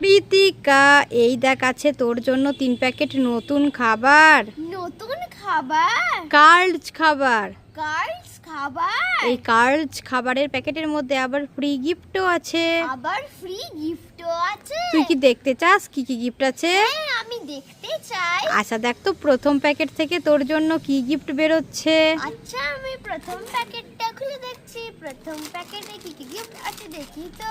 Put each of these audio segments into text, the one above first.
প্রীতিকা এই দেখ আছে তোর জন্য তিন প্যাকেট নতুন খাবার। নতুন খাবার? কার্লস খাবার। গার্লস খাবার? এই কার্লস খাবারের প্যাকেটের মধ্যে আবার ফ্রি গিফটও আছে। আবার ফ্রি গিফটও আছে? তুই কি দেখতে চাস? কি কি গিফট আছে? হ্যাঁ আমি দেখতে চাই। আচ্ছা দেখ তো প্রথম প্যাকেট থেকে তোর জন্য কি গিফট বেরোচ্ছে। আচ্ছা আমি প্রথম প্যাকেটটা খুলে দেখছি। প্রথম প্যাকেটে কি কি গিফট আছে দেখি তো।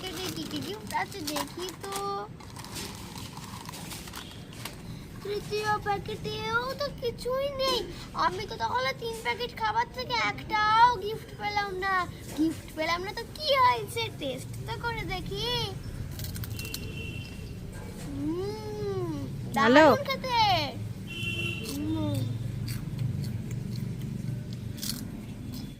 প্যাকেটে কি কি গিফট আছে দেখি তো। তৃতীয় প্যাকেটেও তো কিছুই নেই। আমি তো তাহলে তিন প্যাকেট খাবার থেকে একটাও গিফট পেলাম না। গিফট পেলাম না তো কি হয়েছে? টেস্ট তো করে দেখি। ভালো? খেতে